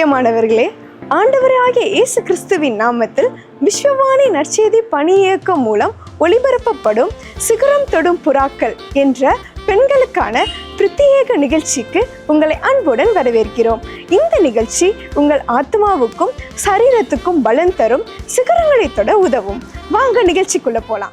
பிரியமானவர்களே ஆண்டவராகிய இயேசு கிறிஸ்துவின் நாமத்தில் விஸ்வவாணி நற்செய்தி பணி இயக்கம் மூலம் ஒளிபரப்பப்படும் சிகரம் தொடும் புறாக்கள் என்ற பெண்களுக்கான பிரத்யேக நிகழ்ச்சிக்கு உங்களை அன்புடன் வரவேற்கிறோம். இந்த நிகழ்ச்சி உங்கள் ஆத்மாவுக்கும் சரீரத்துக்கும் பலன் தரும் சிகரங்களை தொட உதவும். வாங்க நிகழ்ச்சிக்குள்ள போலாம்.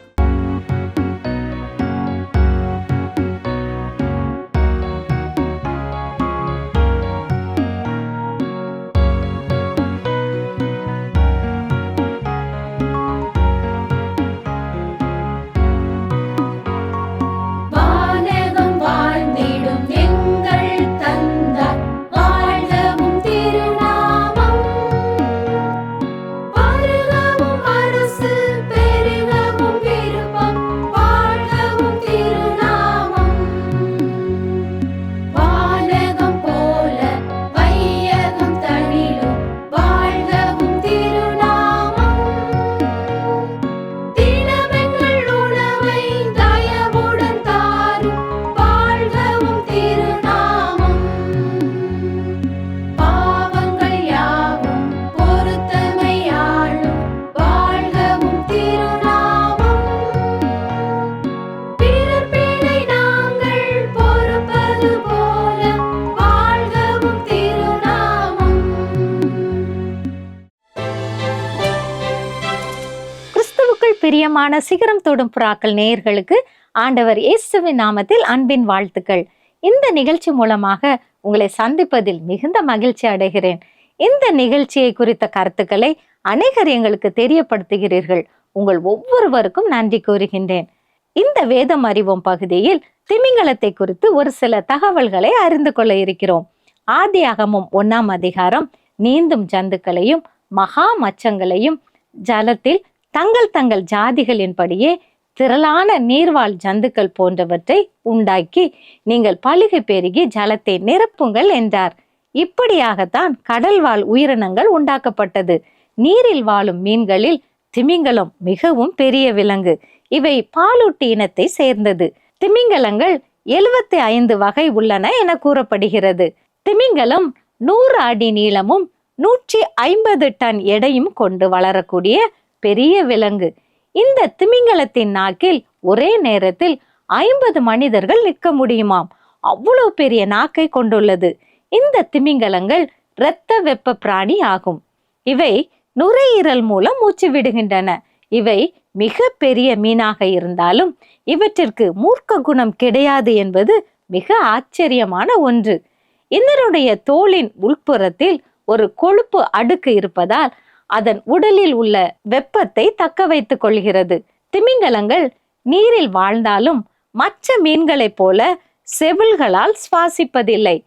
கிறிஸ்துவுக்குள் பிரியமான சிகரம் தொடும் புறாக்கள் நேயர்களுக்கு ஆண்டவர் இயேசுவின் நாமத்தில் அன்பின் வாழ்த்துக்கள். இந்த நிகழ்ச்சி மூலமாக உங்களை சந்திப்பதில் மிகுந்த மகிழ்ச்சி அடைகிறேன். இந்த நிகழ்ச்சியை குறித்த கருத்துக்களை அநேகர் எங்களுக்கு தெரியப்படுத்துகிறீர்கள். உங்கள் ஒவ்வொருவருக்கும் நன்றி கூறுகின்றேன். இந்த வேதம் அறிவோம் பகுதியில் திமிங்கலத்தை குறித்து ஒரு சில தகவல்களை அறிந்து கொள்ள இருக்கிறோம். ஆதி அகமும் ஒன்னாம் அதிகாரம் நீந்தும் ஜந்துக்களையும் மகா மச்சங்களையும் ஜலத்தில் தங்கள் தங்கள் ஜாதிகளின்படியே திரளான நீர்வாழ் ஜந்துக்கள் போன்றவற்றை உண்டாக்கி நீங்கள் பழுகை பெருகி ஜலத்தை நிரப்புங்கள் என்றார். இப்படியாகத்தான் கடல்வாழ் உயிரினங்கள் உண்டாக்கப்பட்டது. நீரில் வாழும் மீன்களில் திமிங்கலம் மிகவும் பெரிய விலங்கு. இவை பாலூட்டி இனத்தை சேர்ந்தது. திமிங்கலங்கள் எழுபத்தி ஐந்து வகை உள்ளன என கூறப்படுகிறது. திமிங்கலம் நூறு அடி நீளமும் நூற்றி ஐம்பது டன் எடையும் கொண்டு வளரக்கூடிய பெரிய விலங்கு. இந்த திமிங்கலத்தின் நாக்கில் ஒரே நேரத்தில் ஐம்பது மனிதர்கள் நிற்க முடியுமாம். அவ்வளவு பெரிய நாக்கை கொண்டுள்ளது. இந்த திமிங்கலங்கள் இரத்த வெப்ப பிராணி ஆகும். இவை நுரையீரல் மூலம் மூச்சு விடுகின்றன. இவை மிக பெரிய மீனாக இருந்தாலும் இவற்றிற்கு மூர்க்க குணம் கிடையாது என்பது மிக ஆச்சரியமான ஒன்று. இதனுடைய தோலின் உள்புறத்தில் ஒரு கொழுப்பு அடுக்கு இருப்பதால் அதன் உடலில் உள்ள வெப்பத்தை தக்க வைத்துக் கொள்கிறது. திமிங்கலங்கள் நீரில் வாழ்ந்தாலும் மற்ற மீன்களைப் போல செவில்களால் சுவாசிப்பதில்லை.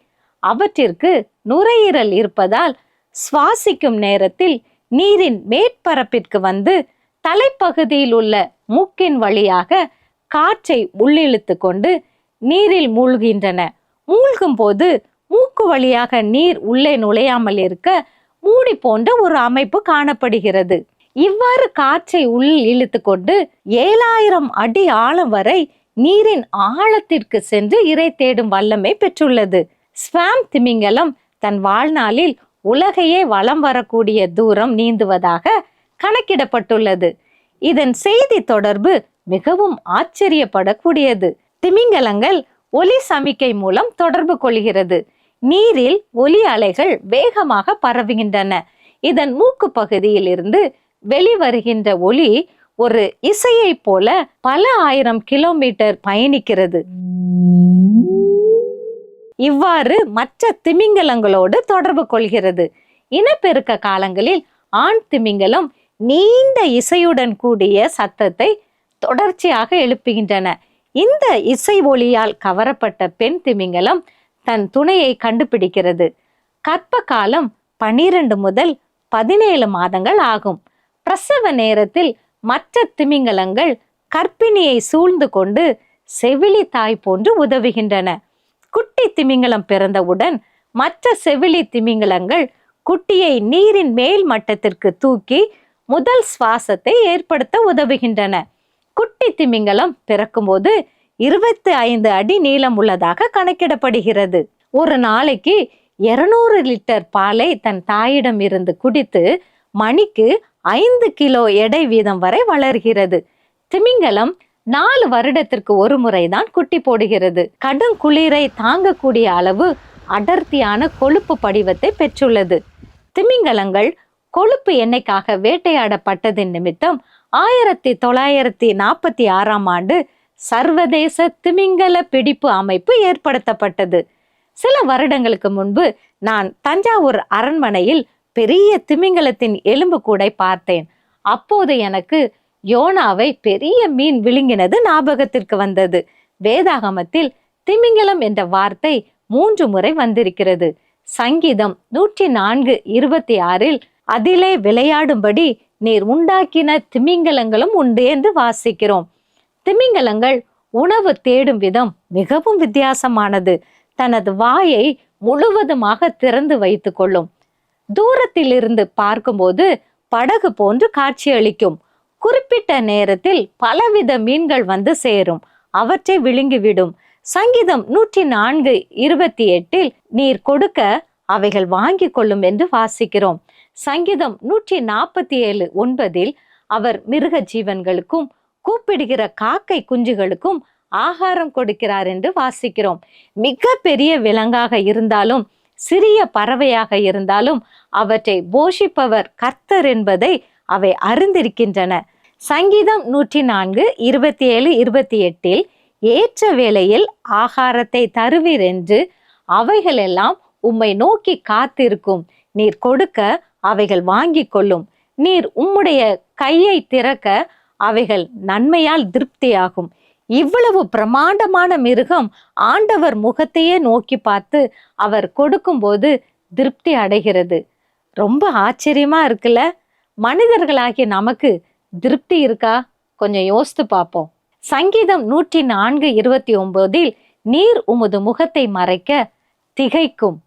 அவற்றிற்கு நுரையீரல் இருப்பதால் சுவாசிக்கும் நேரத்தில் நீரின் மேற்பரப்பிற்கு வந்து தலைப்பகுதியில் உள்ள மூக்கின் வழியாக காற்றை உள்ளிழுத்து கொண்டு நீரில் மூழ்கின்றன. மூழ்கும் போது மூக்கு வழியாக நீர் உள்ளே நுழையாமல் இருக்க மூடி போன்ற ஒரு அமைப்பு காணப்படுகிறது. இவ்வாறு காற்றை உள் இழுத்து கொண்டு ஏழாயிரம் அடி ஆழம் வரை நீரின் ஆழத்திற்கு சென்று இரை தேடும் வல்லமை பெற்றுள்ளது. ஸ்வாம் திமிங்கலம் தன் வாழ்நாளில் உலகையே வலம் வரக்கூடிய தூரம் நீந்துவதாக கணக்கிடப்பட்டுள்ளது. இதன் செய்தி தொடர்பு மிகவும் ஆச்சரியப்படக்கூடியது. திமிங்கலங்கள் ஒலி சமிக்கை மூலம் தொடர்பு கொள்கிறது. நீரில் ஒலி அலைகள் வேகமாக பரவுகின்றன. இதன் மூக்கு பகுதியில் இருந்து வெளிவருகின்ற ஒலி ஒரு இசையைப் போல பல ஆயிரம் கிலோமீட்டர் பயணிக்கிறது. இவ்வாறு மற்ற திமிங்கலங்களோடு தொடர்பு கொள்கிறது. இனப்பெருக்க காலங்களில் ஆண் திமிங்கலம் நீண்ட இசையுடன் கூடிய சத்தத்தை தொடர்ச்சியாக எழுப்புகின்றன. இந்த இசை ஒளியால் கவரப்பட்ட பெண் திமிங்கலம் தன் துணையை கண்டுபிடிக்கிறது. கற்ப காலம் பனிரெண்டு முதல் பதினேழு மாதங்கள் ஆகும். பிரசவ நேரத்தில் மற்ற திமிங்கலங்கள் கர்ப்பிணியை சூழ்ந்து கொண்டு செவிலி தாய் போன்று உதவுகின்றன. குட்டி திமிங்கலம் பிறந்தவுடன் மற்ற செவிலி திமிங்கலங்கள் குட்டியை நீரின் மேல் மட்டத்திற்கு தூக்கி முதல் சுவாசத்தை ஏற்படுத்த உதவுகின்றன. குட்டி திமிங்கலம் பிறக்கும்போது இருபத்தி ஐந்து அடி நீளம் உள்ளதாக கணக்கிடப்படுகிறது. ஒரு நாளைக்கு இருநூறு லிட்டர் பாலை தன் தாயிடம் இருந்து குடித்து மணிக்கு ஐந்து கிலோ எடை வீதம் வரை வளர்கிறது. திமிங்கலம் நாலு வருடத்திற்கு ஒரு முறைதான் குட்டி போடுகிறது. கடும் குளிரை தாங்கக்கூடிய அளவு அடர்த்தியான கொழுப்பு படிவத்தை பெற்றுள்ளது. திமிங்கலங்கள் கொழுப்பு எண்ணெய்க்காக வேட்டையாடப்பட்டதின் நிமித்தம் ஆயிரத்தி தொள்ளாயிரத்தி நாற்பத்தி ஆறாம் ஆண்டு சர்வதேச திமிங்கல பிடிப்பு அமைப்பு ஏற்படுத்தப்பட்டது. சில வருடங்களுக்கு முன்பு நான் தஞ்சாவூர் அரண்மனையில் பெரிய திமிங்கலத்தின் எலும்பு கூடை பார்த்தேன். அப்போது எனக்கு யோனாவை பெரிய மீன் விழுங்கினது ஞாபகத்திற்கு வந்தது. வேதாகமத்தில் திமிங்கலம் என்ற வார்த்தை மூன்று முறை வந்திருக்கிறது. சங்கீதம் நூற்றி நான்கு இருபத்தி ஆறில் அதிலே விளையாடும்படி நீர் உண்டாக்கின திமிங்கலங்களும் உண்டு என்று வாசிக்கிறோம். திமிங்கலங்கள் உணவு தேடும் விதம் மிகவும் வித்தியாசமானது. தனது வாயை முழுவதுமாக திறந்து வைத்து கொள்ளும். தூரத்திலிருந்து பார்க்கும்போது படகு போன்று காட்சியளிக்கும். குறிப்பிட்ட நேரத்தில் பலவித மீன்கள் வந்து சேரும். அவற்றை விழுங்கிவிடும். சங்கீதம் நூற்றி நான்கு இருபத்தி எட்டில் நீர் கொடுக்க அவைகள் வாங்கி கொள்ளும் என்று வாசிக்கிறோம். சங்கீதம் நூற்றி நாற்பத்தி ஏழு ஒன்பதில் அவர் மிருக ஜீவன்களுக்கும் கூப்பிடுகிற காக்கை குஞ்சுகளுக்கும் ஆகாரம் கொடுக்கிறார் என்று வாசிக்கிறோம். மிக பெரிய விலங்காக இருந்தாலும் சிறிய பறவையாக இருந்தாலும் அவற்றை போஷிப்பவர் கர்த்தர் என்பதை அவை அறிந்திருக்கின்றன. சங்கீதம் நூற்றி நான்கு இருபத்தி ஏழு இருபத்தி எட்டில் ஏற்ற வேளையில் ஆகாரத்தை தருவீர் என்று அவைகளெல்லாம் உம்மை நோக்கி காத்திருக்கும். நீர் கொடுக்க அவைகள் வாங்கிக் கொள்ளும். நீர் உம்முடைய கையை திறக்க அவைகள் நன்மையால் திருப்தியாகும். இவ்வளவு பிரமாண்டமான மிருகம் ஆண்டவர் முகத்தையே நோக்கி பார்த்து அவர் கொடுக்கும்போது திருப்தி அடைகிறது. ரொம்ப ஆச்சரியமா இருக்குல்ல? மனிதர்களாகிய நமக்கு திருப்தி இருக்கா? கொஞ்சம் யோசித்து பார்ப்போம். சங்கீதம் நூற்றி நான்கு இருபத்தி ஒன்பதில் நீர் உமது முகத்தை மறைக்க திகைக்கும்.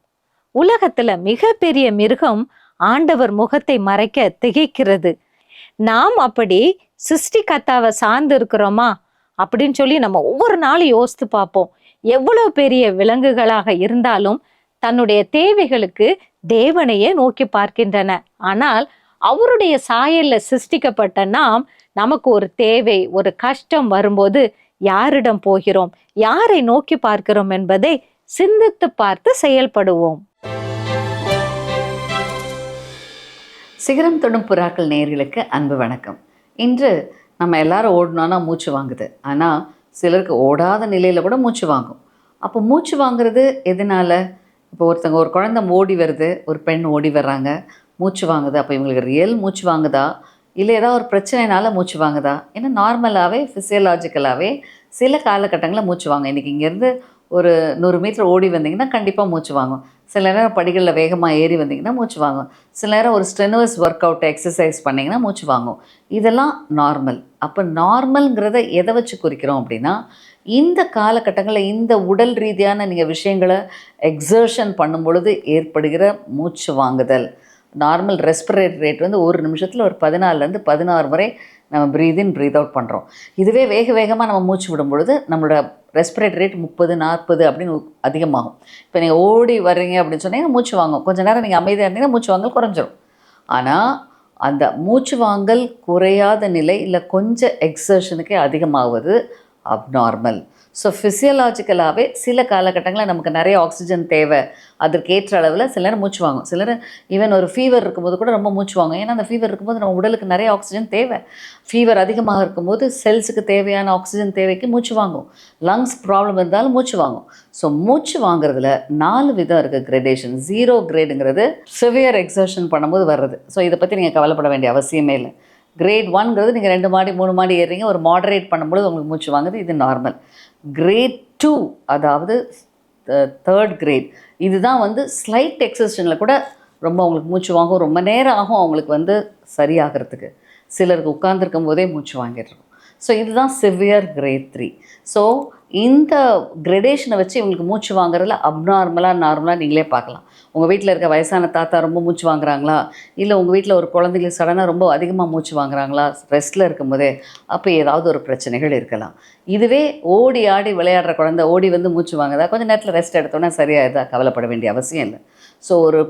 உலகத்துல மிகப்பெரிய மிருகம் ஆண்டவர் முகத்தை மறைக்க திகைக்கிறது. நாம் அப்படி சிருஷ்டிகர்த்தாவை சார்ந்து இருக்கிறோமா அப்படின்னு சொல்லி நம்ம ஒவ்வொரு நாளும் யோசித்து பார்ப்போம். எவ்வளோ பெரிய விலங்குகளாக இருந்தாலும் தன்னுடைய தேவைகளுக்கு தேவனையே நோக்கி பார்க்கின்றன. ஆனால் அவருடைய சாயலில் சிருஷ்டிக்கப்பட்ட நாம் நமக்கு ஒரு தேவை ஒரு கஷ்டம் வரும்போது யாரிடம் போகிறோம்? யாரை நோக்கி பார்க்கிறோம் என்பதை சிந்தித்து பார்த்து செயல்படுவோம். சிகரம் தொடும் புறாக்கள் நேயர்களுக்கு அன்பு வணக்கம். இன்று நம்ம எல்லாரும் ஓடணும்னா மூச்சு வாங்குது. ஆனால் சிலருக்கு ஓடாத நிலையில் கூட மூச்சு வாங்கும். அப்போ மூச்சு வாங்குறது எதனால்? இப்போ ஒருத்தங்க ஒரு குழந்த ஓடி வருது ஒரு பெண் ஓடி வர்றாங்க மூச்சு வாங்குது? அப்போ இவங்களுக்கு ரியல் மூச்சு வாங்குதா? இல்லை ஏதாவது ஒரு பிரச்சனைனால மூச்சு வாங்குதா? ஏன்னா நார்மலாகவே ஃபிசியலாஜிக்கலாகவே சில காலகட்டங்களில் மூச்சு வாங்க இன்றைக்கி இங்கேருந்து ஒரு நூறு மீட்டர் ஓடி வந்தீங்கன்னா கண்டிப்பாக மூச்சு வாங்கும். சில நேரம் படிகளில் வேகமாக ஏறி வந்தீங்கன்னா மூச்சு வாங்கும். சில நேரம் ஒரு ஸ்ட்ரெனுவஸ் ஒர்க் அவுட் எக்ஸசைஸ் பண்ணிங்கன்னா மூச்சு வாங்கும். இதெல்லாம் நார்மல் அப்போ நார்மல்ங்கிறத எதை வச்சு குறிக்கிறோம் அப்படின்னா இந்த காலகட்டங்களில் இந்த உடல் ரீதியான நீங்கள் விஷயங்களை எக்ஸர்ஷன் பண்ணும் பொழுது ஏற்படுகிற மூச்சு வாங்குதல். நார்மல் ரெஸ்பிரேட் ரேட் வந்து ஒரு நிமிஷத்தில் ஒரு பதினாலுலேருந்து பதினாறு வரை நம்ம ப்ரீத் இன் ப்ரீத் அவுட் பண்ணுறோம் இதுவே வேக வேகமாக நம்ம மூச்சு விடும் பொழுது நம்மளோட ரெஸ்பிரேட் ரேட் முப்பது நாற்பது அப்படின்னு அதிகமாகும். இப்போ நீங்கள் ஓடி வர்றீங்க அப்படின்னு சொன்னீங்க மூச்சு வாங்கும். கொஞ்ச நேரம் நீங்கள் அமைதியாக இருந்தீங்கன்னா மூச்சு வாங்கல் குறைஞ்சிரும். ஆனால் அந்த மூச்சு வாங்கல் குறையாத நிலை இல்லை கொஞ்சம் எக்ஸர்ஷனுக்கே அதிகமாவது அப்நார்மல் ஸோ ஃபிசியலாஜிக்கலாகவே சில காலகட்டங்களில் நமக்கு நிறைய ஆக்சிஜன் தேவை. அதற்கேற்ற அளவில் சில நேரம் மூச்சு வாங்கும் சிலர் ஈவன் ஒரு ஃபீவர் இருக்கும்போது கூட ரொம்ப மூச்சு வாங்கும் ஏன்னா அந்த ஃபீவர் இருக்கும்போது நம்ம உடலுக்கு நிறைய ஆக்சிஜன் தேவை. ஃபீவர் அதிகமாக இருக்கும்போது செல்ஸுக்கு தேவையான ஆக்சிஜன் தேவைக்கு மூச்சு வாங்கும். லங்ஸ் ப்ராப்ளம் இருந்தாலும் மூச்சு வாங்கும். ஸோ மூச்சு வாங்குறதுல நாலு விதம் இருக்குது கிரேடேஷன் ஜீரோ கிரேடுங்கிறது சிவியர் எக்ஸர்ஷன் பண்ணும்போது வர்றது. ஸோ இதை பற்றி நீங்கள் கவலைப்பட வேண்டிய அவசியமே இல்லை. கிரேட் ஒன்ங்கிறது நீங்கள் ரெண்டு மாடி மூணு மாடி ஏறுறீங்க. ஒரு மாடரேட் பண்ணும்போது உங்களுக்கு மூச்சு வாங்குது. இது நார்மல் கிரேட் டூ அதாவது தேர்ட் கிரேட் இதுதான் வந்து ஸ்லைட் எக்ஸசனில் கூட ரொம்ப அவங்களுக்கு மூச்சு வாங்கும். ரொம்ப நேரம் ஆகும் அவங்களுக்கு வந்து சரியாகிறதுக்கு. சிலருக்கு உட்காந்துருக்கும் போதே மூச்சு வாங்கிடுறோம். ஸோ இதுதான் சிவியர் கிரேட் த்ரீ ஸோ இந்த கிரடேஷனை வச்சு இவங்களுக்கு மூச்சு வாங்குறதுல அப்நார்மலாக நார்மலாக நீங்களே பார்க்கலாம். உங்கள் வீட்டில் இருக்க வயசான தாத்தா ரொம்ப மூச்சு வாங்குறாங்களா? இல்லை உங்கள் வீட்டில் ஒரு குழந்தைங்களுக்கு சடனாக ரொம்ப அதிகமாக மூச்சு வாங்குறாங்களா? ரெஸ்ட்டில் இருக்கும்போதே அப்போ ஏதாவது ஒரு பிரச்சனைகள் இருக்கலாம். இதுவே ஓடி ஆடி விளையாடுற குழந்தை ஓடி வந்து மூச்சு வாங்குதா? கொஞ்சம் நேரத்தில் ரெஸ்ட் எடுத்தோன்னே சரியாயிருதா கவலைப்பட வேண்டிய அவசியம் இல்லை. ஸோ ஒரு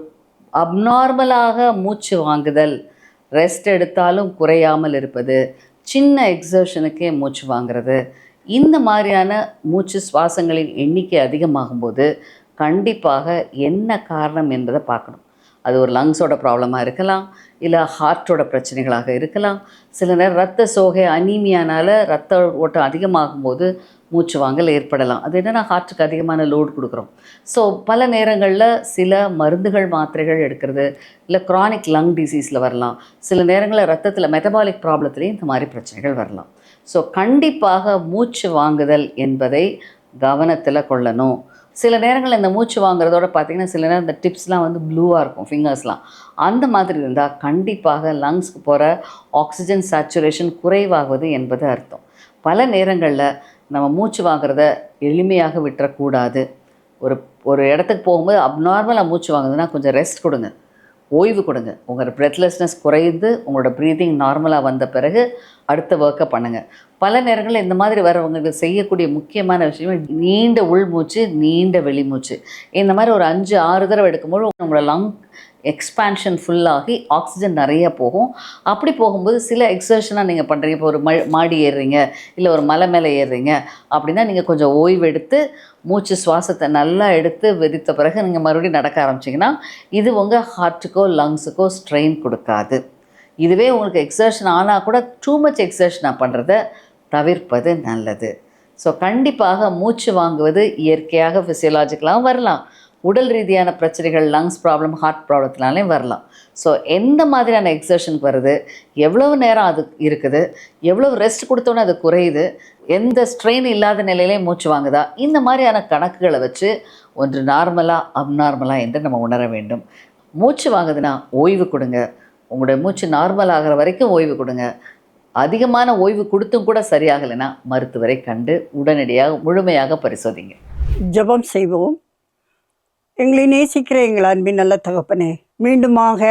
அப்நார்மலாக மூச்சு வாங்குதல் ரெஸ்ட் எடுத்தாலும் குறையாமல் இருப்பது சின்ன எக்ஸர்ஷனுக்கே மூச்சு வாங்குறது இந்த மாதிரியான மூச்சு சுவாசங்களின் எண்ணிக்கை அதிகமாகும்போது கண்டிப்பாக என்ன காரணம் என்பதை பார்க்கணும். அது ஒரு லங்ஸோட ப்ராப்ளமாக இருக்கலாம் இல்லை ஹார்ட்டோட பிரச்சனைகளாக இருக்கலாம். சில நேரம் ரத்த சோகை அனீமியானால ரத்த ஓட்டம் அதிகமாகும்போது மூச்சு வாங்கல் ஏற்படலாம். அது என்னென்னா ஹார்ட்டுக்கு அதிகமான லோடு கொடுக்குறோம். ஸோ பல நேரங்களில் சில மருந்துகள் மாத்திரைகள் எடுக்கிறது இல்லை க்ரானிக் லங் டிசீஸில் வரலாம். சில நேரங்களில் ரத்தத்தில் மெட்டபாலிக் ப்ராப்ளத்துலேயும் இந்த மாதிரி பிரச்சனைகள் வரலாம். ஸோ கண்டிப்பாக மூச்சு வாங்குதல் என்பதை கவனத்தில் கொள்ளணும். சில நேரங்களில் இந்த மூச்சு வாங்குறதோட பார்த்தீங்கன்னா சில நேரம் இந்த டிப்ஸ்லாம் வந்து ப்ளூவாக இருக்கும் ஃபிங்கர்ஸ்லாம் அந்த மாதிரி இருந்தால் கண்டிப்பாக லங்ஸ்க்கு போகிற ஆக்சிஜன் சேச்சுரேஷன் குறைவாகுது என்பது அர்த்தம். பல நேரங்களில் நம்ம மூச்சு வாங்குறத எளிமையாக விட்டுறக்கூடாது. ஒரு ஒரு இடத்துக்கு போகும்போது அப்நார்மலாக மூச்சு வாங்குதுன்னா கொஞ்சம் ரெஸ்ட் கொடுங்க. ஓய்வு கொடுங்க. உங்களோட பிரெத்லெஸ்னஸ் குறைந்து உங்களோட ப்ரீதிங் நார்மலாக வந்த பிறகு அடுத்த ஒர்க்கை பண்ணுங்கள் பல நேரங்களில் இந்த மாதிரி வரவங்களுக்கு செய்யக்கூடிய முக்கியமான விஷயம் நீண்ட உள்மூச்சு நீண்ட வெளிமூச்சு இந்த மாதிரி ஒரு அஞ்சு ஆறு தடவை எடுக்கும்போது உங்களோட லங் எக்ஸ்பான்ஷன் ஃபுல்லாகி ஆக்சிஜன் நிறைய போகும். அப்படி போகும்போது சில எக்ஸர்ஷனாக நீங்கள் பண்ணுறீங்க இப்போ ஒரு ம மாடி ஏறுறீங்க இல்லை ஒரு மலை மேலே ஏறுறீங்க அப்படின்னா நீங்கள் கொஞ்சம் ஓய்வு எடுத்து மூச்சு சுவாசத்தை நல்லா எடுத்து விதித்த பிறகு நீங்கள் மறுபடியும் நடக்க ஆரம்பிச்சிங்கன்னா இது உங்கள் ஹார்ட்டுக்கோ லங்ஸுக்கோ ஸ்ட்ரெயின் கொடுக்காது. இதுவே உங்களுக்கு எக்ஸர்ஷன் ஆனால் கூட டூ மச் எக்ஸர்ஷனாக பண்ணுறத தவிர்ப்பது நல்லது. ஸோ கண்டிப்பாக மூச்சு வாங்குவது இயற்கையாக ஃபிசியலாஜிக்கலாகவும் வரலாம். உடல் ரீதியான பிரச்சனைகள் லங்ஸ் ப்ராப்ளம் ஹார்ட் ப்ராப்ளத்தினாலையும் வரலாம். ஸோ எந்த மாதிரியான எக்ஸர்ஷனுக்கு வருது? எவ்வளவு நேரம் அது இருக்குது? எவ்வளவு ரெஸ்ட் கொடுத்தோன்னே அது குறையுது? எந்த ஸ்ட்ரெயின் இல்லாத நிலையிலே மூச்சு வாங்குதா? இந்த மாதிரியான கணக்குகளை வச்சு ஒன்று நார்மலாக அப்நார்மலாக என்று நம்ம உணர வேண்டும். மூச்சு வாங்குதுன்னா ஓய்வு கொடுங்க. உங்களுடைய மூச்சு நார்மல் ஆகிற வரைக்கும் ஓய்வு கொடுங்க. அதிகமான ஓய்வு கொடுத்தும் கூட சரியாகலைன்னா மருத்துவரை கண்டு உடனடியாக முழுமையாக பரிசோதிங்க. ஜெபம் செய்வோம். எங்களை நேசிக்கிற எங்கள் அன்பின் நல்ல தகப்பனே. மீண்டுமாக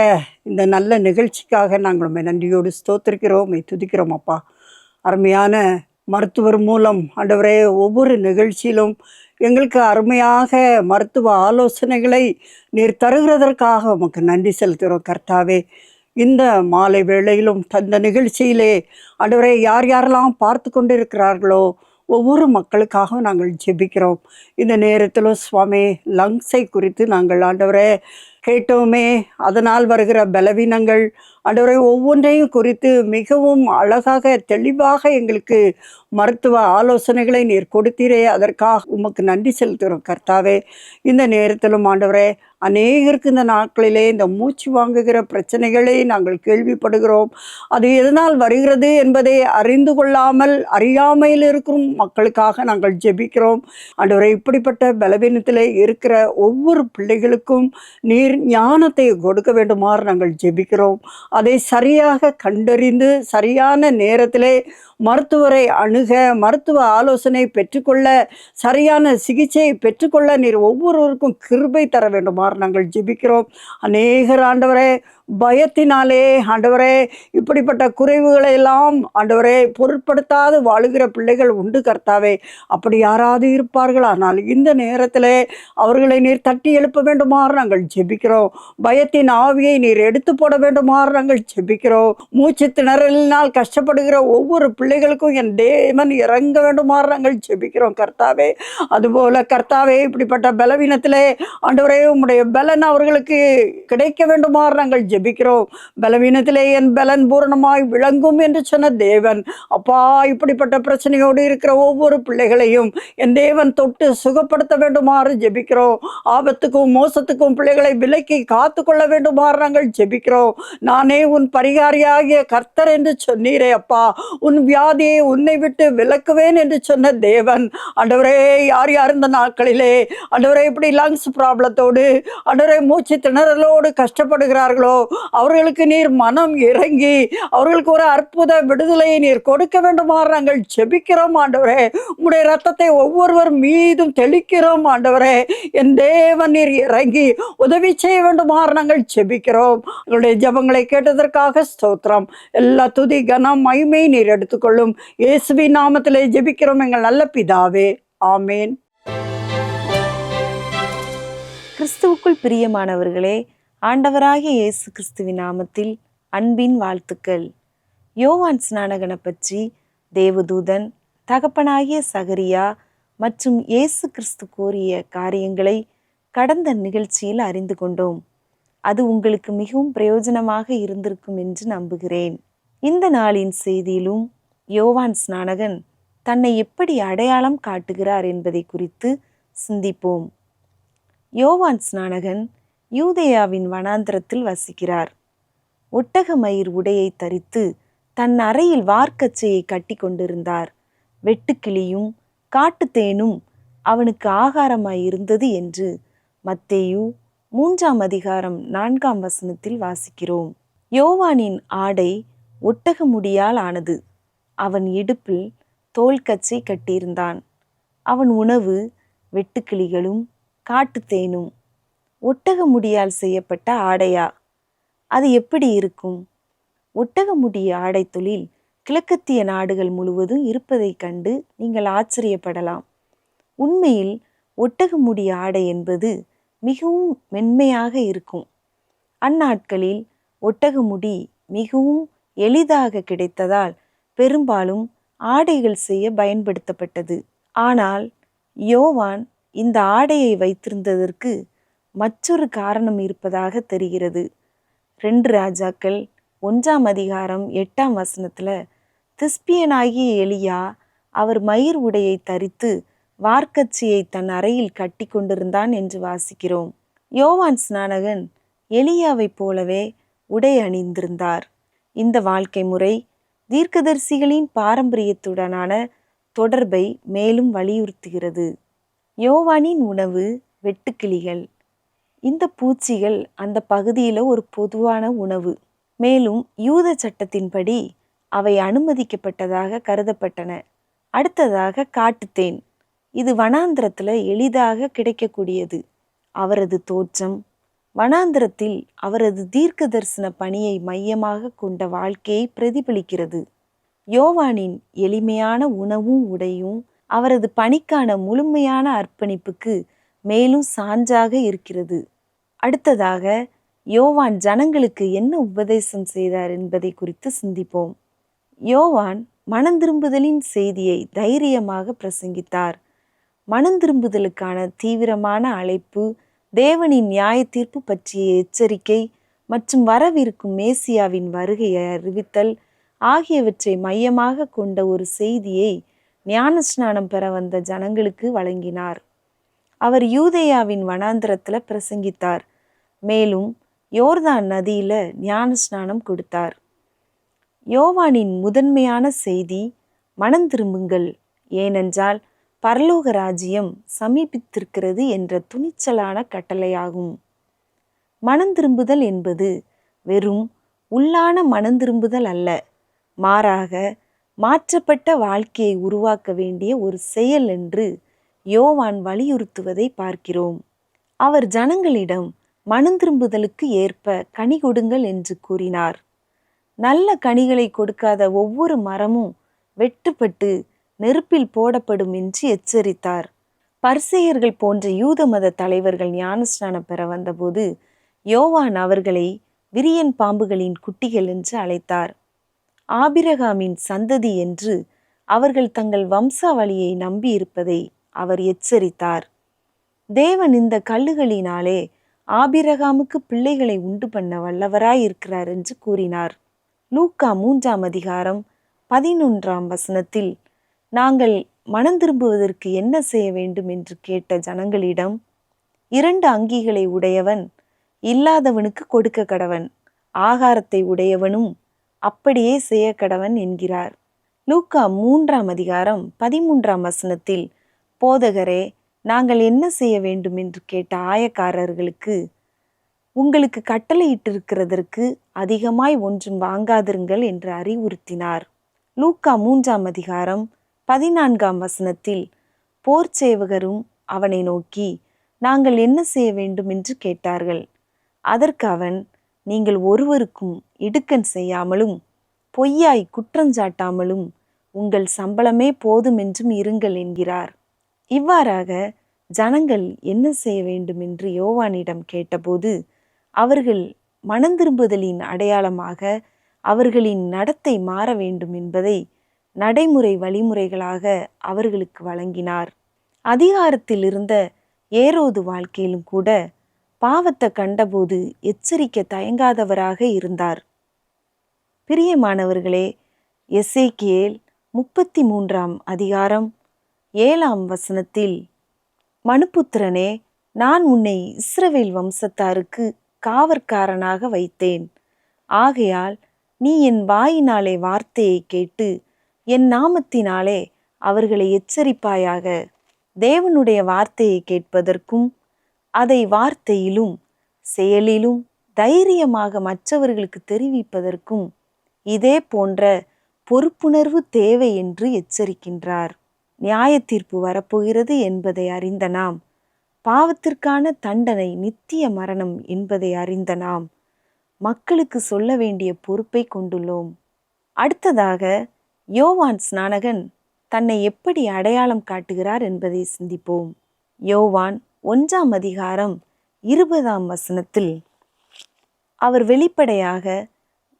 இந்த நல்ல நிகழ்ச்சிக்காக நாங்கள் உண்மை நன்றியோடு ஸ்தோத்திருக்கிறோம் உண்மை துதிக்கிறோம் அப்பா. அருமையான மருத்துவர் மூலம் ஆண்டவரே ஒவ்வொரு நிகழ்ச்சியிலும் எங்களுக்கு அருமையாக மருத்துவ ஆலோசனைகளை நீர் தருகிறதற்காக உமக்கு நன்றி செலுத்துகிறோம் கர்த்தாவே. இந்த மாலை வேளையிலும் தந்த நிகழ்ச்சியிலே ஆண்டவரே யார் யாரெல்லாம் பார்த்து கொண்டிருக்கிறார்களோ ஒவ்வொரு மக்களுக்காகவும் நாங்கள் ஜெபிக்கிறோம். இந்த நேரத்தில் சுவாமி லங்ஸை குறித்து நாங்கள் ஆண்டவரை கேட்டோமே. அதனால் வருகிற பலவீனங்கள் ஆண்டவரை ஒவ்வொன்றையும் குறித்து மிகவும் அழகாக தெளிவாக எங்களுக்கு மருத்துவ ஆலோசனைகளை நீர் கொடுத்தீரே. அதற்காக உமக்கு நன்றி செலுத்துகிறோம் கர்த்தாவே. இந்த நேரத்திலும் ஆண்டவரே அநேகருக்கு இந்த நாட்களிலே இந்த மூச்சு வாங்குகிற பிரச்சனைகளை நாங்கள் கேள்விப்படுகிறோம். அது எதனால் வருகிறது என்பதை அறிந்து கொள்ளாமல் அறியாமையில் இருக்கும் மக்களுக்காக நாங்கள் ஜெபிக்கிறோம். ஆண்டவரை இப்படிப்பட்ட பலவீனத்தில் இருக்கிற ஒவ்வொரு பிள்ளைகளுக்கும் நீர் ஞானத்தை கொடுக்க வேண்டுமாறு நாங்கள் ஜெபிக்கிறோம். அதை சரியாக கண்டறிந்து சரியான நேரத்திலே மருத்துவரை அணுக மருத்துவ ஆலோசனை பெற்றுக்கொள்ள சரியான சிகிச்சையை பெற்றுக்கொள்ள நீர் ஒவ்வொருவருக்கும் கிருபை தர வேண்டுமாறு நாங்கள் ஜெபிக்கிறோம். அநேகர் ஆண்டவரே பயத்தினாலே ஆண்டவரே இப்படிப்பட்ட குறைவுகளை எல்லாம் ஆண்டவரே பொருட்படுத்தாது வாழுகிற பிள்ளைகள் உண்டு கர்த்தாவே. அப்படி யாராவது இருப்பார்கள்? ஆனால் இந்த நேரத்தில் அவர்களை நீர் தட்டி எழுப்ப வேண்டுமாறு நாங்கள் ஜெபிக்கிறோம். பயத்தின் ஆவியை நீர் எடுத்து போட வேண்டுமாறு நாங்கள் ஜெபிக்கிறோம். மூச்சு திணறலினால் கஷ்டப்படுகிற ஒவ்வொரு பிள்ளைகளுக்கும் என் தேவன் இறங்க வேண்டுமாறு நாங்கள் ஜெபிக்கிறோம் கர்த்தாவே. அதுபோல கர்த்தாவே இப்படிப்பட்ட பலவீனத்திலே ஆண்டவரே உம்முடைய பலன் அவர்களுக்கு கிடைக்க வேண்டுமாறு நாங்கள் ஜெபிக்கிறோம். பலவீனத்திலே என் பலன் பூரணமாய் விளங்கும் என்று சொன்ன தேவன். அப்பா இப்படிப்பட்ட பிரச்சனையோடு இருக்கிற ஒவ்வொரு பிள்ளைகளையும் என் தேவன் தொட்டு சுகப்படுத்த வேண்டுமாறு ஜெபிக்கிறோம். ஆபத்துக்கும் மோசத்துக்கும் பிள்ளைகளை விலக்கி காத்து கொள்ள வேண்டுமாறு நாங்கள் ஜெபிக்கிறோம். நானே உன் பரிகாரியாகிய கர்த்தர் என்று சொன்னீரே அப்பா. உன் வியாதியை உன்னை விட்டு விலக்குவேன் என்று சொன்ன தேவன். அண்டவரே யார் யார் இந்த நாட்களிலே? அண்டவரே இப்படி லங்ஸ் ப்ராப்ளத்தோடு ஆண்டவரே மூச்சு திணறலோடு கஷ்டப்படுகிறார்களோ? அவர்களுக்கு நீர் மனம் இறங்கி அவர்களுக்கு ஒரு அற்புத விடுதலையை நீர் கொடுக்க வேண்டுமாறு நாங்கள் ஜெபிக்கிறோம் ஆண்டவரே. உங்களுடைய ரத்தத்தை ஒவ்வொருவர் மீதும் தெளிக்கிறோம் ஆண்டவரே. என் தேவன் நீர் இறங்கி உதவி செய்ய வேண்டுமாறு நாங்கள் ஜெபிக்கிறோம். எங்களுடைய ஜெபங்களை கேட்டதற்காக ஸ்தோத்திரம். எல்லா துதி கனம் மைமை நீர் எடுத்துக்கொள்ளும். இயேசுவி நாமத்திலே ஜெபிக்கிறோம் எங்கள் நல்ல பிதாவே. ஆமேன். கிறிஸ்துவுக்குள் பிரியமானவர்களே ஆண்டவராகிய இயேசு கிறிஸ்துவின் நாமத்தில் அன்பின் வாழ்த்துக்கள். யோவான் ஸ்நானகனை பற்றி தேவதூதன் தகப்பனாகிய சகரியா மற்றும் இயேசு கிறிஸ்து கூறிய காரியங்களை கடந்த நிகழ்ச்சியில் அறிந்து கொண்டோம். அது உங்களுக்கு மிகவும் பிரயோஜனமாக இருந்திருக்கும் என்று நம்புகிறேன். இந்த நாளின் செய்தியிலும் யோவான் ஸ்நானகன் தன்னை எப்படி அடையாளம் காட்டுகிறார் என்பதை குறித்து சிந்திப்போம். யோவான் ஸ்நானகன் யூதேயாவின் வனாந்திரத்தில் வசிக்கிறார். ஒட்டக மயிர் உடையை தரித்து தன் அறையில் வார்க்கச்சையை கட்டி கொண்டிருந்தார். வெட்டுக்கிளியும் காட்டுத்தேனும் அவனுக்கு ஆகாரமாய் இருந்தது என்று மத்தேயு மூன்றாம் அதிகாரம் நான்காம் வசனத்தில் வாசிக்கிறோம். யோவானின் ஆடை ஒட்டக முடியால் ஆனது. அவன் இடுப்பில் தோல்கச்சை கட்டியிருந்தான். அவன் உணவு வெட்டுக்கிளிகளும் காட்டுத்தேனும் ஒட்டக முடியால் செய்யப்பட்ட ஆடையா? அது எப்படி இருக்கும்? ஒட்டக முடிய ஆடை தொழில் கிழக்கத்திய நாடுகள் முழுவதும் இருப்பதைக் கண்டு நீங்கள் ஆச்சரியப்படலாம். உண்மையில் ஒட்டக முடி ஆடை என்பது மிகவும் மென்மையாக இருக்கும். அந்நாட்களில் ஒட்டக முடி மிகவும் எளிதாக கிடைத்ததால் பெரும்பாலும் ஆடைகள் செய்ய பயன்படுத்தப்பட்டது. ஆனால் யோவான் இந்த ஆடையை வைத்திருந்ததற்கு மற்றொரு காரணம் இருப்பதாக தெரிகிறது. ரெண்டு ராஜாக்கள் ஒன்றாம் அதிகாரம் எட்டாம் வசனத்தில் திஸ்பியனாகிய எலியா அவர் மயிர் உடையை தரித்து வார்க்கச்சியை தன் அறையில் கட்டி கொண்டிருந்தான் என்று வாசிக்கிறோம். யோவான் ஸ்நானகன் எலியாவைப் போலவே உடை அணிந்திருந்தார். இந்த வாழ்க்கை முறை தீர்க்கதரிசிகளின் பாரம்பரியத்துடனான தொடர்பை மேலும் வலியுறுத்துகிறது. யோவானின் உணவு வெட்டுக்கிளிகள். இந்த பூச்சிகள் அந்த பகுதியில் ஒரு பொதுவான உணவு. மேலும் யூத சட்டத்தின்படி அவை அனுமதிக்கப்பட்டதாக கருதப்பட்டன. அடுத்ததாக காட்டுத்தேன் இது வனாந்திரத்தில் எளிதாக கிடைக்கக்கூடியது. அவரது தோற்றம். வனாந்திரத்தில் அவரது தீர்க்க தரிசன பணியை மையமாக கொண்ட வாழ்க்கையை பிரதிபலிக்கிறது. யோவானின் எளிமையான உணவும் உடையும் அவரது பணிக்கான முழுமையான அர்ப்பணிப்புக்கு மேலும் சான்றாக இருக்கிறது. அடுத்ததாக யோவான் ஜனங்களுக்கு என்ன உபதேசம் செய்தார் என்பதை குறித்து சிந்திப்போம். யோவான் மனந்திரும்புதலின் செய்தியை தைரியமாக பிரசங்கித்தார். மனந்திரும்புதலுக்கான தீவிரமான அழைப்பு தேவனின் நியாய தீர்ப்பு பற்றிய எச்சரிக்கை மற்றும் வரவிருக்கும் மேசியாவின் வருகையை அறிவித்தல் ஆகியவற்றை மையமாக கொண்ட ஒரு செய்தியை ஞானஸ்நானம் பெற வந்த ஜனங்களுக்கு வழங்கினார். அவர் யூதேயாவின் வனாந்திரத்தில் பிரசங்கித்தார். மேலும் யோர்தான் நதியில ஞானஸ்நானம் கொடுத்தார். யோவானின் முதன்மையான செய்தி மனம் திரும்புங்கள் ஏனென்றால் பரலோக ராஜ்யம் சமீபித்திருக்கிறது என்ற துணிச்சலான கட்டளையாகும். மனம் திரும்புதல் என்பது வெறும் உள்ளான மனம் திரும்புதல் அல்ல மாறாக மாற்றப்பட்ட வாழ்க்கையை உருவாக்க வேண்டிய ஒரு செயல் என்று யோவான் வலியுறுத்துவதை பார்க்கிறோம். அவர் ஜனங்களிடம் மனந்திரும்புதலுக்கு ஏற்ப கனி கொடுங்கள் என்று கூறினார். நல்ல கனிகளை கொடுக்காத ஒவ்வொரு மரமும் வெட்டுப்பட்டு நெருப்பில் போடப்படும் என்று எச்சரித்தார். பரிசேயர்கள் போன்ற யூத மத தலைவர்கள் ஞானஸ்நானம் பெற வந்தபோது யோவான் அவர்களை விரியன் பாம்புகளின் குட்டிகள் என்று அழைத்தார். ஆபிரகாமின் சந்ததி என்று அவர்கள் தங்கள் வம்சாவளியை நம்பியிருப்பதை அவர் எச்சரித்தார். தேவன் இந்த கல்லுகளினாலே ஆபிரகாமுக்கு பிள்ளைகளை உண்டு பண்ண வல்லவராய் இருக்கிறார் என்று கூறினார். லூக்கா மூன்றாம் அதிகாரம் பதினொன்றாம் வசனத்தில் நாங்கள் மனம் திரும்புவதற்கு என்ன செய்ய வேண்டும்? என்று கேட்ட ஜனங்களிடம் இரண்டு அங்கிகளை உடையவன் இல்லாதவனுக்கு கொடுக்க கடவன் ஆகாரத்தை உடையவனும் அப்படியே செய்ய கடவன் என்கிறார். லூக்கா மூன்றாம் அதிகாரம் பதிமூன்றாம் வசனத்தில் போதகரே நாங்கள் என்ன செய்ய வேண்டும் என்று கேட்ட ஆயக்காரர்களுக்கு உங்களுக்கு கட்டளையிட்டிருக்கிறதற்கு அதிகமாய் ஒன்றும் வாங்காதிருங்கள் என்று அறிவுறுத்தினார். லூக்கா மூன்றாம் அதிகாரம் பதினான்காம் வசனத்தில் போர் சேவகரும் அவனை நோக்கி நாங்கள் என்ன செய்ய வேண்டும் என்று கேட்டார்கள். அதற்கு அவன் நீங்கள் ஒருவருக்கும் இடுக்கன் செய்யாமலும் பொய்யாய் குற்றஞ்சாட்டாமலும் உங்கள் சம்பளமே போதும் என்றும் இருங்கள் என்கிறார். இவ்வாறாக ஜனங்கள் என்ன செய்ய வேண்டும் என்று யோவானிடம் கேட்டபோது அவர்கள் மனந்திரும்புதலின் அடையாளமாக அவர்களின் நடத்தை மாற வேண்டும் என்பதை நடைமுறை வழிமுறைகளாக அவர்களுக்கு வழங்கினார். அதிகாரத்தில் இருந்த ஏரோது வாழ்க்கையிலும் கூட பாவத்தை கண்டபோது எச்சரிக்க தயங்காதவராக இருந்தார். பிரியமானவர்களே எசேக்கியேல் முப்பத்தி மூன்றாம் அதிகாரம் ஏழாம் வசனத்தில் மனுப்புத்திரனே நான் உன்னை இஸ்ரவேல் வம்சத்தாருக்கு காவற்காரனாக வைத்தேன். ஆகையால் நீ என் வாயினாலே வார்த்தையை கேட்டு என் நாமத்தினாலே அவர்களை எச்சரிப்பாயாக. தேவனுடைய வார்த்தையை கேட்பதற்கும் அதை வார்த்தையிலும் செயலிலும் தைரியமாக மற்றவர்களுக்கு தெரிவிப்பதற்கும் இதே போன்ற பொறுப்புணர்வு தேவை என்று எச்சரிக்கின்றார். நியாய தீர்ப்பு வரப்போகிறது என்பதை அறிந்த நாம். பாவத்திற்கான தண்டனை நித்திய மரணம் என்பதை அறிந்த நாம். மக்களுக்கு சொல்ல வேண்டிய பொறுப்பை கொண்டுள்ளோம். அடுத்ததாக யோவான் ஸ்நானகன் தன்னை எப்படி அடையாளம் காட்டுகிறார் என்பதை சிந்திப்போம். யோவான் ஒன்றாம் அதிகாரம் இருபதாம் வசனத்தில் அவர் வெளிப்படையாக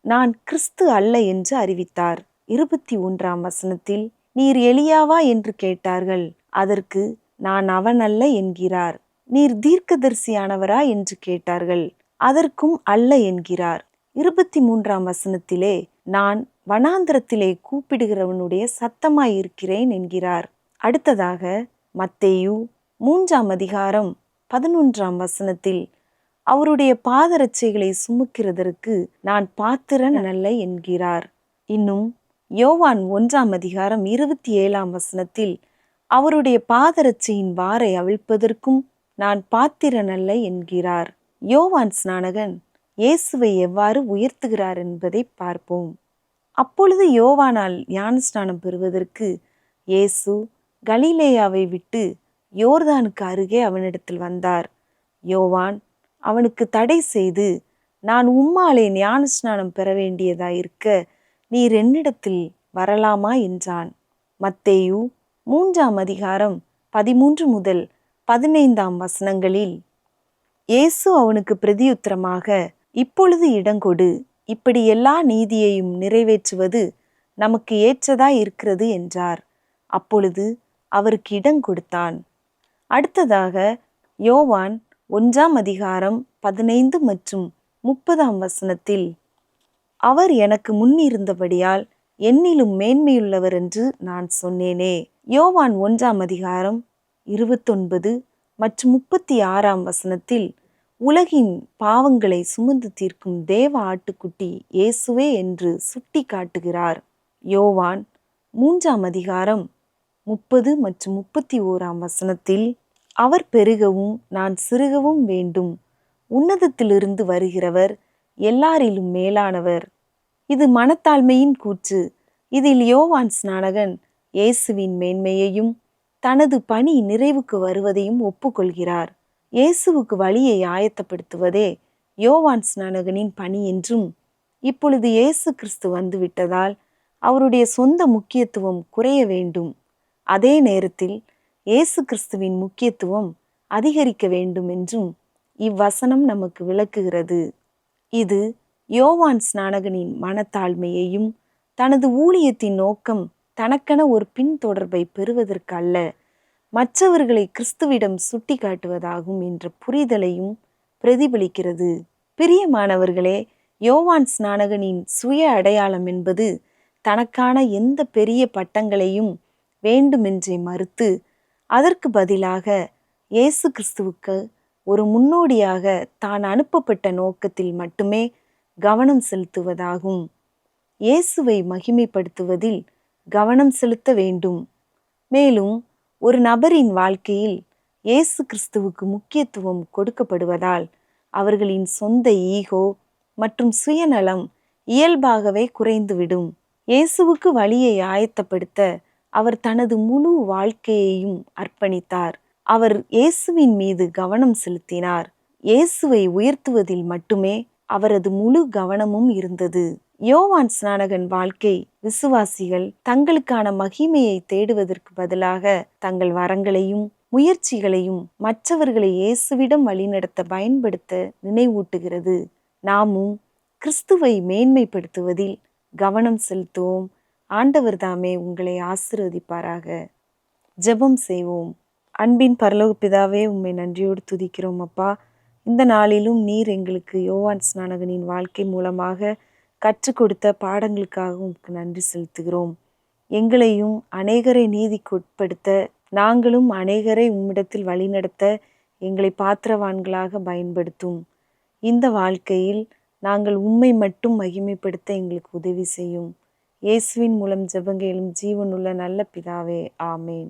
நான் கிறிஸ்து அல்ல என்று அறிவித்தார். இருபத்தி ஒன்றாம் வசனத்தில் நீர் எளியாவா என்று கேட்டார்கள். அதற்கு நான் அவன் அல்ல என்கிறார். நீர் தீர்க்கதரிசியானவரா என்று கேட்டார்கள். அதற்கும் அல்ல என்கிறார். இருபத்தி மூன்றாம் வசனத்திலே நான் வனாந்திரத்திலே கூப்பிடுகிறவனுடைய சத்தமாய் இருக்கிறேன் என்கிறார். அடுத்ததாக மத்தேயு மூன்றாம் அதிகாரம் பதினொன்றாம் வசனத்தில் அவருடைய பாதரட்சைகளை சுமக்கிறதற்கு நான் பாத்திரன் அல்ல என்கிறார். இன்னும் யோவான் ஒன்றாம் அதிகாரம் இருபத்தி ஏழாம் வசனத்தில் அவருடைய பாதரட்சையின் வாரை அவிழ்ப்பதற்கும் நான் பாத்திரனல்ல என்கிறார். யோவான் ஸ்நானகன் இயேசுவை எவ்வாறு உயர்த்துகிறார் என்பதை பார்ப்போம். அப்பொழுது யோவானால் ஞானஸ்நானம் பெறுவதற்கு இயேசு கலிலேயாவை விட்டு யோர்தானுக்கு அருகே அவனிடத்தில் வந்தார். யோவான் அவனுக்கு தடை செய்து நான் உம்மாலே ஞானஸ்நானம் பெற வேண்டியதாயிருக்க நீர் என்னிடத்தில் வரலாமா? என்றான். மத்தேயு மூன்றாம் அதிகாரம் பதிமூன்று முதல் பதினைந்தாம் வசனங்களில் இயேசு அவனுக்கு பிரதியுத்தரமாக இப்பொழுது இடங்கொடு இப்படி எல்லா நீதியையும் நிறைவேற்றுவது நமக்கு ஏற்றதாய் இருக்கிறது என்றார். அப்பொழுது அவருக்கு இடம் கொடுத்தான். அடுத்ததாக யோவான் ஒன்றாம் அதிகாரம் பதினைந்து மற்றும் முப்பதாம் வசனத்தில் அவர் எனக்கு முன்னிருந்தபடியால் என்னிலும் மேன்மையுள்ளவர் என்று நான் சொன்னேனே. யோவான் ஒன்றாம் அதிகாரம் இருபத்தொன்பது மற்றும் முப்பத்தி ஆறாம் வசனத்தில் உலகின் பாவங்களை சுமந்து தீர்க்கும் தேவ ஆட்டுக்குட்டி இயேசுவே என்று சுட்டி காட்டுகிறார் யோவான் மூன்றாம் அதிகாரம் முப்பது மற்றும் முப்பத்தி ஓராம் வசனத்தில் அவர் பெருகவும் நான் சிறுகவும் வேண்டும். உன்னதத்திலிருந்து வருகிறவர் எல்லாரிலும் மேலானவர். இது மனத்தாழ்மையின் கூற்று. இதில் யோவான் ஸ்நானகன் இயேசுவின் மேன்மையையும் தனது பணி நிறைவுக்கு வருவதையும் ஒப்புக்கொள்கிறார். இயேசுவுக்கு வழியை ஆயத்தப்படுத்துவதே யோவான் ஸ்நானகனின் பணி என்றும் இப்பொழுது இயேசு கிறிஸ்து வந்துவிட்டதால் அவருடைய சொந்த முக்கியத்துவம் குறைய வேண்டும். அதே நேரத்தில் இயேசு கிறிஸ்துவின் முக்கியத்துவம் அதிகரிக்க வேண்டும் என்றும் இவ்வசனம் நமக்கு விளக்குகிறது. இது யோவான் ஸ்நானகனின் மனத்தாழ்மையையும் தனது ஊழியத்தின் நோக்கம் தனக்கென ஒரு பின்தொடர்பை பெறுவதற்கு அல்ல மற்றவர்களை கிறிஸ்துவிடம் சுட்டி காட்டுவதாகும் என்ற புரிதலையும் பிரதிபலிக்கிறது. பிரியமானவர்களே யோவான் ஸ்நானகனின் சுய அடையாளம் என்பது தனக்கான எந்த பெரிய பட்டங்களையும் வேண்டுமென்றே மறுத்து அதற்கு பதிலாக இயேசு கிறிஸ்துவுக்கு ஒரு முன்னோடியாக தான் அனுப்பப்பட்ட நோக்கத்தில் மட்டுமே கவனம் செலுத்துவதாகும். இயேசுவை மகிமைப்படுத்துவதில் கவனம் செலுத்த வேண்டும். மேலும் ஒரு நபரின் வாழ்க்கையில் இயேசு கிறிஸ்துவுக்கு முக்கியத்துவம் கொடுக்கப்படுவதால் அவர்களின் சொந்த ஈகோ மற்றும் சுயநலம் இயல்பாகவே குறைந்துவிடும். இயேசுவுக்கு வழியை ஆயத்தப்படுத்த அவர் தனது முழு வாழ்க்கையையும் அர்ப்பணித்தார். அவர் இயேசுவின் மீது கவனம் செலுத்தினார். இயேசுவை உயர்த்துவதில் மட்டுமே அவரது முழு கவனமும் இருந்தது. யோவான் ஸ்நானகன் வாழ்க்கை விசுவாசிகள் தங்களுக்கான மகிமையை தேடுவதற்கு பதிலாக தங்கள் வரங்களையும் முயற்சிகளையும் மற்றவர்களை இயேசுவிடம் வழிநடத்த பயன்படுத்த நினைவூட்டுகிறது. நாமும் கிறிஸ்துவை மேன்மைப்படுத்துவதில் கவனம் செலுத்துவோம். ஆண்டவர் தாமே உங்களை ஆசிர்வதிப்பாராக. ஜெபம் செய்வோம். அன்பின் பரலோக பிதாவே உண்மை நன்றியோடு துதிக்கிறோம் அப்பா. இந்த நாளிலும் நீர் எங்களுக்கு யோவான் ஸ்நானகனின் வாழ்க்கை மூலமாக கற்றுக் கொடுத்த பாடங்களுக்காக உமக்கு நன்றி செலுத்துகிறோம். எங்களையும் அநேகரை நீதிக்குட்படுத்த நாங்களும் அநேகரை உம்மிடத்தில் வழிநடத்த எங்களை பாத்திரவான்களாக பயன்படுத்தும். இந்த வாழ்க்கையில் நாங்கள் உம்மை மட்டும் மகிமைப்படுத்த எங்களுக்கு உதவி செய்யும். இயேசுவின் மூலம் ஜெபங்களும் ஜீவனுள்ள நல்ல பிதாவே ஆமேன்.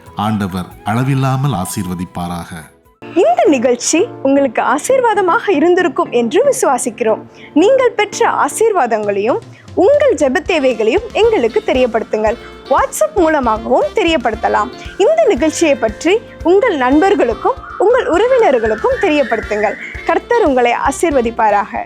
ஆண்டவர் அளவில்லாமல் ஆசீர்வதிப்பாராக. இந்த நிகழ்ச்சி உங்களுக்கு ஆசீர்வாதமாக இருந்திருக்கும் என்று விசுவாசிக்கிறோம். நீங்கள் பெற்ற ஆசீர்வாதங்களையும் உங்கள் ஜெப தேவைகளையும் எங்களுக்கு தெரியப்படுத்துங்கள். வாட்ஸ்அப் மூலமாகவும் தெரியப்படுத்தலாம். இந்த நிகழ்ச்சியை பற்றி உங்கள் நண்பர்களுக்கும் உங்கள் உறவினர்களுக்கும் தெரியப்படுத்துங்கள். கர்த்தர் உங்களை ஆசீர்வதிப்பாராக.